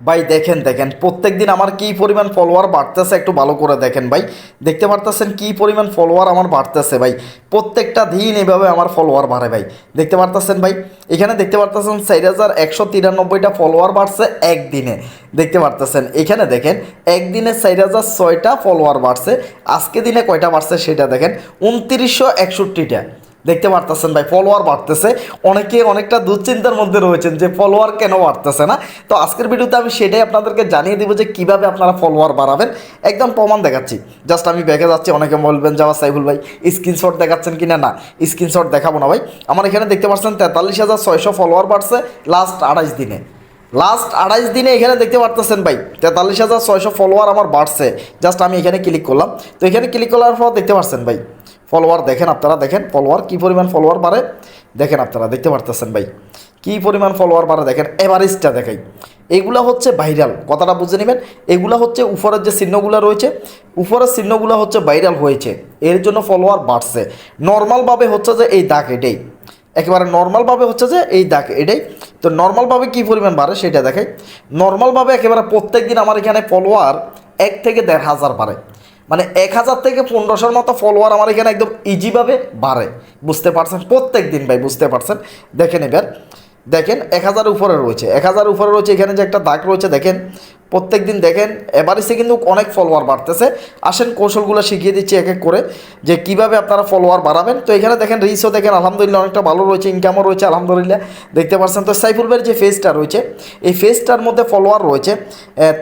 ভাই, দেখেন দেখেন প্রত্যেক দিন আমার কি পরিমাণ ফলোয়ার বাড়তেছে একটু ভালো করে দেখেন ভাই। দেখতে পারতেছেন কি পরিমাণ ফলোয়ার আমার বাড়তেছে ভাই। প্রত্যেকটা দিন এভাবে আমার ফলোয়ার বাড়ে ভাই। দেখতে পারতেছেন ভাই? এখানে দেখতে পারতেছেন চার হাজার একশো তিরানব্বইটা ফলোয়ার বাড়ছে একদিনে। দেখতে পারতেছেন? এখানে দেখেন, একদিনে চার হাজার ছয়টা ফলোয়ার বাড়ছে। আজকে দিনে কয়টা বাড়ছে সেটা দেখেন। উনত্রিশশো একষট্টিটা। দেখতে পারতেছেন ভাই ফলোয়ার বাড়তেছে। অনেকে অনেকটা দুশ্চিন্তার মধ্যে রয়েছেন যে ফলোয়ার কেন বাড়তেছে না। তো আজকের ভিডিওতে আমি সেটাই আপনাদেরকে জানিয়ে দেবো যে কীভাবে আপনারা ফলোয়ার বাড়াবেন। একদম প্রমাণ দেখাচ্ছি। জাস্ট আমি ব্যাগে যাচ্ছি, অনেকে বলবেন যাওয়া সাইফুল ভাই স্ক্রিনশট দেখাচ্ছেন কি না না স্ক্রিনশট দেখাবো না ভাই। আমার এখানে দেখতে পাচ্ছেন তেতাল্লিশ হাজার ছয়শো ফলোয়ার বাড়ছে লাস্ট আড়াইশ দিনে। লাস্ট আড়াইশ দিনে এখানে দেখতে পারতেছেন ভাই, তেতাল্লিশ হাজার ছয়শো ফলোয়ার আমার বাড়ছে। জাস্ট আমি এখানে ক্লিক করলাম। তো এখানে ক্লিক করার পর দেখতে পাচ্ছেন ভাই ফলোয়ার দেখেন আপনারা, দেখেন ফলোয়ার কী পরিমাণ ফলোয়ার বাড়ে? দেখেন আপনারা, দেখতে পারতেছেন ভাই। কী পরিমাণ ফলোয়ার বাড়ে? দেখেন এভারেজটা দেখাই। এইগুলা হচ্ছে ভাইরাল কথাটা বুঝে নেবেন। এগুলা হচ্ছে উপরের যে চিহ্নগুলো রয়েছে, উপরের চিহ্নগুলো হচ্ছে ভাইরাল হয়েছে। এর জন্য ফলোয়ার বাড়ছে। নর্মালভাবে হচ্ছে যে এই দাগ এটাই। একেবারে নর্মালভাবে হচ্ছে যে এই দাগ এটাই। তো নর্মালভাবে কী পরিমাণ বাড়ে সেটা দেখাই। নর্মালভাবে একেবারে প্রত্যেক দিন আমার এখানে ফলোয়ার এক থেকে দেড় হাজার বাড়ে। মানে এক হাজার থেকে পনেরোশোর মতো ফলোয়ার আমার এখানে একদম ইজিভাবে বাড়ে। বুঝতে পারছেন? প্রত্যেক দিন ভাই, বুঝতে পারছেন? দেখেন এবার। দেখেন, এক হাজার উপরে রয়েছে। এক হাজার উপরে রয়েছে, এখানে যে একটা দাগ রয়েছে, দেখেন। প্রত্যেক দিন দেখেন, এবারিসে কিন্তু অনেক ফলোয়ার বাড়তেছে। আসেন, কৌশলগুলো শিখিয়ে দিচ্ছি এক এক করে, যে কীভাবে আপনারা ফলোয়ার বাড়াবেন। তো এখানে দেখেন রিসও দেখেন, আলহামদুলিল্লাহ অনেকটা ভালো রয়েছে ইনকামও রয়েছে, আলহামদুলিল্লাহ। দেখতে পাচ্ছেন তো, সাইফুল ভাইয়ের যে ফেসটা রয়েছে, এই ফেসটার মধ্যে ফলোয়ার রয়েছে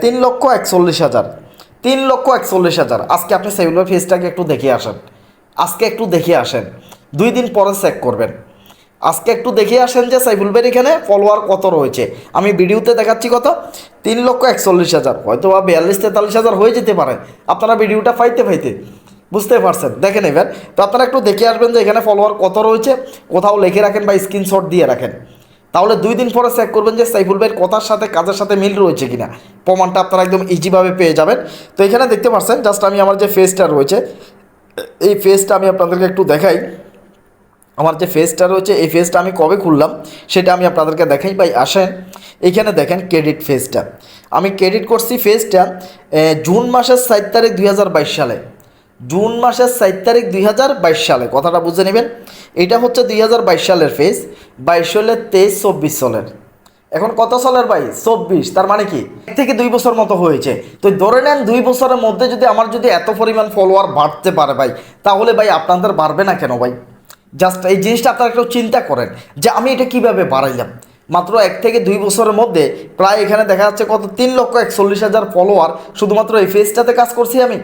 তিন লক্ষ একচল্লিশ হাজার। তিন লক্ষ একচল্লিশ হাজার। আজকে আপনি সাইফুল ভাই ফেসটাকে একটু দেখে আসেন। আজকে একটু দেখে আসেন। দুই দিন পরে চেক করবেন। আজকে একটু দেখে আসেন যে সাইফুল ভাইয়ের এখানে ফলোয়ার কত রয়েছে। আমি ভিডিওতে দেখাচ্ছি কত? তিন লক্ষ একচল্লিশ হাজার। হয়তো বা বিয়াল্লিশ, তেতাল্লিশ হাজার হয়ে যেতে পারে। আপনারা ভিডিওটা পাইতে পাইতে বুঝতে পারছেন। দেখেন এবার। তো আপনারা একটু দেখে আসবেন যে এখানে ফলোয়ার কত রয়েছে। কোথাও লিখে রাখেন বা স্ক্রিনশট দিয়ে রাখেন। তাহলে দুই দিন পরে চেক করবেন যে সাইফুল ভাইয়ের কথার সাথে, কাজের সাথে মিল রয়েছে কিনা। প্রমাণটা আপনারা একদম ইজিভাবে পেয়ে যাবেন। তো এখানে দেখতে পাচ্ছেন জাস্ট আমি আমার যে ফেসটা রয়েছে, এই ফেসটা আমি আপনাদেরকে একটু দেখাই। আমার যে ফেসটা রয়েছে, এই ফেসটা আমি কবে খুললাম, সেটা আমি আপনাদেরকে দেখাই। ভাই, আসেন, এখানে দেখেন ক্রেডিট ফেসটা আমি ক্রেডিট করছি ফেসটা জুন মাসের সাত তারিখ দুই হাজার বাইশ সালে। জুন মাসের সাত তারিখ দুই হাজার বাইশ সালে, কথাটা বুঝে নেবেন। এটা হচ্ছে দুই হাজার বাইশ সালের ফেস বাইশ সালের তেইশ, চব্বিশ সালের এখন কত সালের ভাই? চব্বিশ, তার মানে কি? এক থেকে দুই বছর মতো হয়েছে। তো ধরে নেন দুই বছরের মধ্যে যদি আমার যদি এত পরিমাণ ফলোয়ার বাড়তে পারে ভাই, তাহলে ভাই আপনাদের বাড়বে না কেন ভাই? জাস্ট এই জিনিসটা আপনারা একটু চিন্তা করেন যে আমি এটা কীভাবে বাড়াইলাম? মাত্র এক থেকে দুই বছরের মধ্যে প্রায় এখানে দেখা যাচ্ছে কত? তিন লক্ষ একচল্লিশ হাজার ফলোয়ার শুধুমাত্র এই ফেজটাতে কাজ করছি আমি?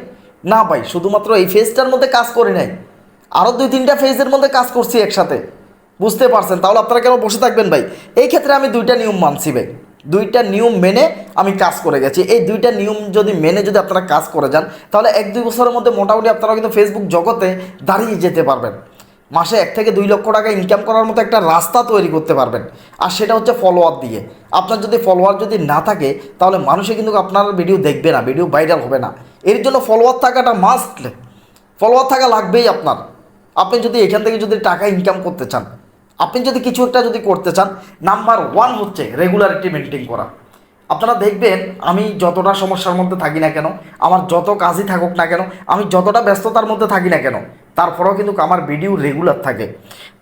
না ভাই, শুধুমাত্র এই ফেজটার মধ্যে কাজ করি নাই। আরও দুই তিনটা ফেজের মধ্যে কাজ করছি একসাথে। বুঝতে পারছেন? তাহলে আপনারা কেন বসে থাকবেন ভাই? এই ক্ষেত্রে আমি দুইটা নিয়ম মানছি ভাই। দুইটা নিয়ম মেনে আমি কাজ করে গেছি। এই দুইটা নিয়ম যদি মেনে যদি আপনারা কাজ করে যান, তাহলে এক দুই বছরের মধ্যে মোটামুটি আপনারা কিন্তু ফেসবুক জগতে দাঁড়িয়ে যেতে পারবেন। মাসে এক থেকে দুই লক্ষ টাকা ইনকাম করার মতো একটা রাস্তা তৈরি করতে পারবেন। আর সেটা হচ্ছে ফলোয়ার দিয়ে। আপনার যদি ফলোয়ার যদি না থাকে, তাহলে মানুষে কিন্তু আপনার ভিডিও দেখবে না ভিডিও ভাইরাল হবে না। এর জন্য ফলোয়ার থাকাটা মাস্ট ফলোয়ার থাকা লাগবেই আপনার। আপনি যদি এখান থেকে যদি টাকা ইনকাম করতে চান আপনি যদি কিছু একটা যদি করতে চান নাম্বার ওয়ান হচ্ছে রেগুলারিটি মেনটেন করা। আপনারা দেখবেন, আমি যতটা সমস্যার মধ্যে থাকি না কেন, আমার যত কাজই থাকুক না কেন, আমি যতটা ব্যস্ততার মধ্যে থাকি না কেন, তারপরেও কিন্তু আমার ভিডিও রেগুলার থাকে।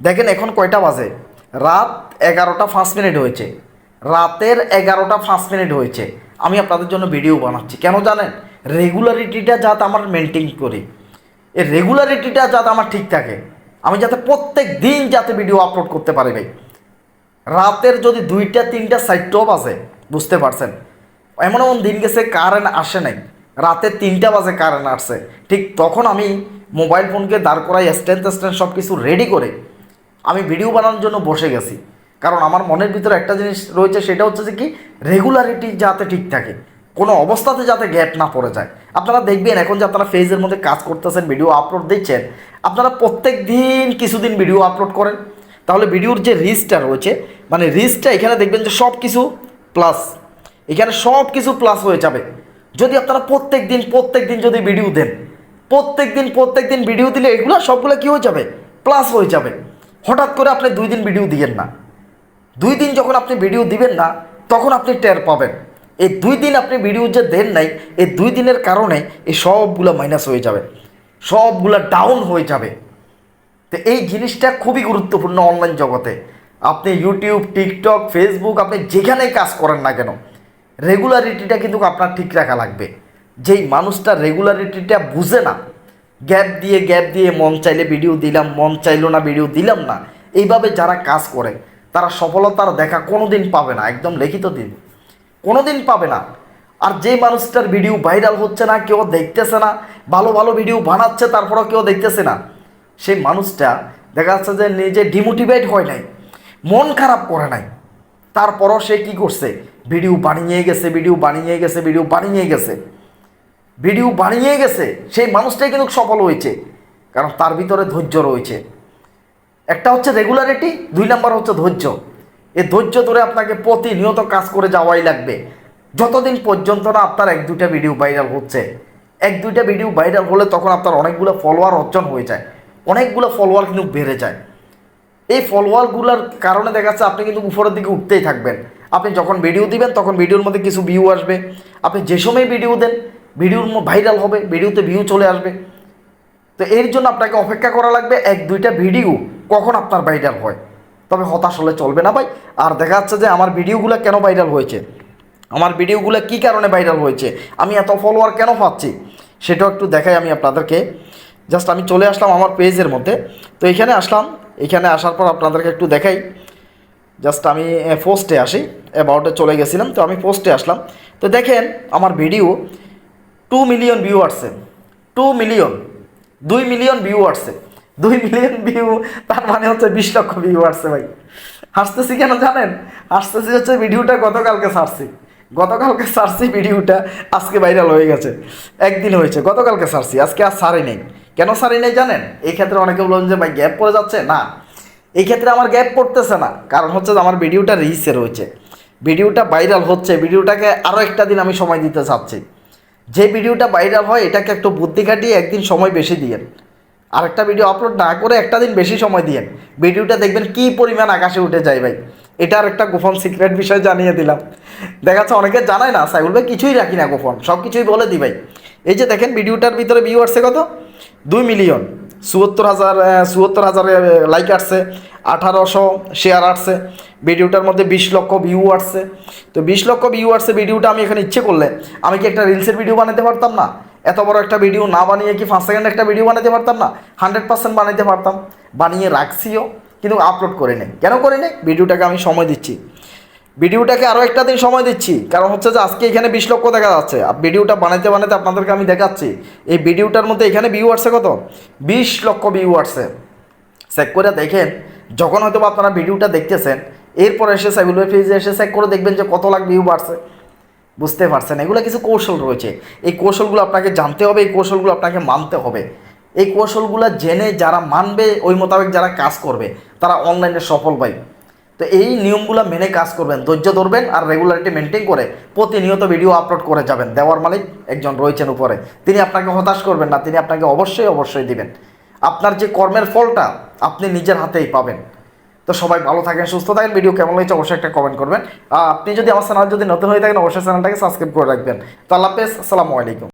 দেখেন এখন কয়টা বাজে? রাত এগারোটা পাঁচ মিনিট হয়েছে। রাতের এগারোটা পাঁচ মিনিট হয়েছে। আমি আপনাদের জন্য ভিডিও বানাচ্ছি। কেন জানেন? রেগুলারিটিটা যাতে আমার মেনটেন করি। এই রেগুলারিটিটা যাতে আমার ঠিক থাকে। আমি যাতে প্রত্যেক দিন যাতে ভিডিও আপলোড করতে পারি ভাই। রাতের যদি দুইটা, তিনটা সাইটটাও বাজে, বুঝতে পারছেন? এমন এমন দিন গেছে কারেন্ট আসে নাই। রাতে তিনটা বাজে কারেন্ট আসছে। ঠিক তখন আমি মোবাইল ফোনকে দাঁড় করাই স্ট্যান্ড স্ট্যান্ড সব কিছু রেডি করে আমি ভিডিও বানানোর জন্য বসে গেছি। কারণ আমার মনের ভিতরে একটা জিনিস রয়েছে, সেটা হচ্ছে যে কি রেগুলারিটি যাতে ঠিক থাকে। কোনো অবস্থাতে যাতে গ্যাপ না পড়ে যায়। আপনারা দেখবেন এখন যে আপনারা ফেজের মধ্যে কাজ করতেছেন ভিডিও আপলোড দিচ্ছেন, আপনারা প্রত্যেক দিন কিছুদিন ভিডিও আপলোড করেন। তাহলে ভিডিওর যে রিচটা রয়েছে মানে রিচটা এখানে দেখবেন যে সব কিছু প্লাস এখানে সব কিছু প্লাস হয়ে যাবে। যদি আপনারা প্রত্যেক দিন প্রত্যেক দিন যদি ভিডিও দেন প্রত্যেক দিন প্রত্যেক দিন ভিডিও দিলে এগুলো সবগুলো কী হয়ে যাবে? প্লাস হয়ে যাবে। হঠাৎ করে আপনি দুই দিন ভিডিও দিবেন না। দুই দিন যখন আপনি ভিডিও দিবেন না, তখন আপনি টের পাবেন। এই দুই দিন আপনি ভিডিও যে দেন নাই, এই দুই দিনের কারণে এই সবগুলো মাইনাস হয়ে যাবে, সবগুলো ডাউন হয়ে যাবে। তো এই জিনিসটা খুবই গুরুত্বপূর্ণ অনলাইন জগতে। আপনি ইউটিউব টিকটক ফেসবুক আপনি যেখানেই কাজ করেন না কেন রেগুলারিটিটা কিন্তু আপনার ঠিক রাখা লাগবে। যেই মানুষটা রেগুলারিটিটা বুঝে না গ্যাপ দিয়ে গ্যাপ দিয়ে মন চাইলে ভিডিও দিলাম, মন চাইলো না ভিডিও দিলাম না, এইভাবে যারা কাজ করে, তারা সফলতার দেখা কোনো দিন পাবে না, একদম লিখিত দিন। কোনো দিন পাবে না। আর যে মানুষটার ভিডিও ভাইরাল হচ্ছে না, কেউ দেখতেছে না, ভালো ভালো ভিডিও বানাচ্ছে, তারপরেও কেউ দেখতেছে না, সেই মানুষটা দেখা যাচ্ছে যে নিজে ডিমোটিভেট হয় নাই, মন খারাপ করে নাই। তারপরও সে কি করছে? ভিডিও বানিয়ে গেছে ভিডিও বানিয়ে গেছে ভিডিও বানিয়ে গেছে। ভিডিও বানিয়ে গেছে, সেই মানুষটাই কিন্তু সফল হয়েছে, কারণ তার ভিতরে ধৈর্য রয়েছে। একটা হচ্ছে রেগুলারিটি দুই নাম্বার হচ্ছে ধৈর্য। এই ধৈর্য ধরে আপনাকে প্রতিনিয়ত কাজ করে যাওয়াই লাগবে। যতদিন পর্যন্ত না আপনার এক দুইটা ভিডিও ভাইরাল হচ্ছে। এক দুইটা ভিডিও ভাইরাল হলে তখন আপনার অনেকগুলো ফলোয়ার অর্জন হয়ে যায়। অনেকগুলো ফলোয়ার কিন্তু বেড়ে যায়। এই ফলোয়ারগুলোর কারণে দেখা যাচ্ছে আপনি কিন্তু উপরের দিকে উঠতেই থাকবেন। আপনি যখন ভিডিও দিবেন, তখন ভিডিওর মধ্যে কিছু ভিউ আসবে। আপনি যে সময় ভিডিও দেন ভিডিওর ভাইরাল হবে ভিডিওতে ভিউ চলে আসবে। তো এর জন্য আপনাকে অপেক্ষা করা লাগবে, এক দুইটা ভিডিও কখন আপনার ভাইরাল হয়। তবে হতাশ হলে চলবে না ভাই। আর দেখা যাচ্ছে যে আমার ভিডিওগুলো কেন ভাইরাল হয়েছে? আমার ভিডিওগুলো কি কারণে ভাইরাল হয়েছে? আমি এত ফলোয়ার কেন পাচ্ছি? সেটাও একটু দেখাই আমি আপনাদেরকে। জাস্ট আমি চলে আসলাম আমার পেজের মধ্যে। তো এখানে আসলাম। এখানে আসার পর আপনাদেরকে একটু দেখাই। জাস্ট আমি পোস্টে আসি। অ্যাবাউটে চলে গেছিলাম। তো আমি পোস্টে আসলাম। তো দেখেন, আমার ভিডিও টু মিলিয়ন ভিউ আসছে টু মিলিয়ন দুই মিলিয়ন ভিউ আসছে দুই মিলিয়ন ভিউ তার মানে হচ্ছে বিশ লক্ষ ভিউ আসছে ভাই। হাসতেছি কেন জানেন? হাসতেছি হচ্ছে ভিডিওটা গতকালকে সারছি গতকালকে সারছি ভিডিওটা আজকে ভাইরাল হয়ে গেছে। একদিন হয়েছে, গতকালকে সারছি আজকে আর সারি নেই। কেন সারি নেই জানেন? এই ক্ষেত্রে অনেকে বলবেন যে, ভাই গ্যাপ পড়ে যাচ্ছে? না। এই ক্ষেত্রে আমার গ্যাপ পড়তেছে না। কারণ হচ্ছে আমার ভিডিওটা রিচে রয়েছে। ভিডিওটা ভাইরাল হচ্ছে ভিডিওটাকে আরও একটা দিন আমি সময় দিতে চাচ্ছি। যে ভিডিওটা ভাইরাল হয়, এটাকে একটু বুদ্ধি কাটিয়ে একদিন সময় বেশি দিয়েন আরেকটা ভিডিও আপলোড না করে একটা দিন বেশি সময় দিয়েন। ভিডিওটা দেখবেন কি পরিমাণ আকাশে উঠে যায় ভাই। এটার একটা গোপন সিক্রেট বিষয় জানিয়ে দিলাম। দেখা যাচ্ছে অনেকে জানায় না সাইবুল ভাই কিছুই রাখি না গোপন, সব কিছুই বলে দিই ভাই। এই যে দেখেন ভিডিওটার ভিতরে ভিউ আসছে কত? দুই মিলিয়ন চুয়াত্তর হাজার চুয়াত্তর হাজার লাইক আসছে, আঠারোশো শেয়ার আসছে ভিডিওটার মধ্যে বিশ লক্ষ ভিউ আসছে। তো বিশ লক্ষ ভিউ আসছে ভিডিওটা আমি এখানে ইচ্ছে করলে, আমি কি একটা রিলসের ভিডিও বানাতে পারতাম না? এত বড় একটা ভিডিও না বানিয়ে কি ফার্স্ট সেকেন্ড একটা ভিডিও বানাতে পারতাম না? হান্ড্রেড পার্সেন্ট বানাতে পারতাম। বানিয়ে রাখছিও, কিন্তু আপলোড করে নেই কেন করে নেই ভিডিওটাকে আমি সময় দিচ্ছি। ভিডিওটাকে আরও একটা দিন সময় দিচ্ছি। কারণ হচ্ছে যে আজকে এখানে বিশ লক্ষ দেখা যাচ্ছে। আর ভিডিওটা বানাইতে বানাইতে আপনাদেরকে আমি দেখাচ্ছি। এই ভিডিওটার মধ্যে এখানে ভিউ আসছে কত? বিশ লক্ষ ভিউ আসছে চেক করে দেখেন, যখন হয়তো আপনারা ভিডিওটা দেখতেছেন, এরপর এসে ভাই পেজে এসে চেক করে দেখবেন যে কত লাখ ভিউ বাড়ছে। বুঝতে পারছেন? এগুলো কিছু কৌশল রয়েছে। এই কৌশলগুলো আপনাকে জানতে হবে, এই কৌশলগুলো আপনাকে মানতে হবে। এই কৌশলগুলো জেনে যারা মানবে, ওই মোতাবেক যারা কাজ করবে, তারা অনলাইনে সফল পাই তো এই নিয়মগুলো মেনে কাজ করবেন, ধৈর্য ধরবেন আর রেগুলারিটি মেনটেন করে প্রতিনিয়ত ভিডিও আপলোড করে যাবেন। দেওয়ার মালিক একজন রয়েছেন উপরে। তিনি আপনাকে হতাশ করবেন না, তিনি আপনাকে অবশ্যই অবশ্যই দিবেন। আপনার যে কর্মের ফলটা, আপনি নিজের হাতেই পাবেন। তো সবাই ভালো থাকেন, সুস্থ থাকেন। ভিডিও কেমন হয়েছে অবশ্যই একটা কমেন্ট করবেন। আপনি যদি আমার চ্যানেল যদি নতুন হয়ে থাকেন, অবশ্যই চ্যানেলটাকে সাবস্ক্রাইব করে রাখবেন। তো আল্লাহ হাফেজ, আসসালামু আলাইকুম।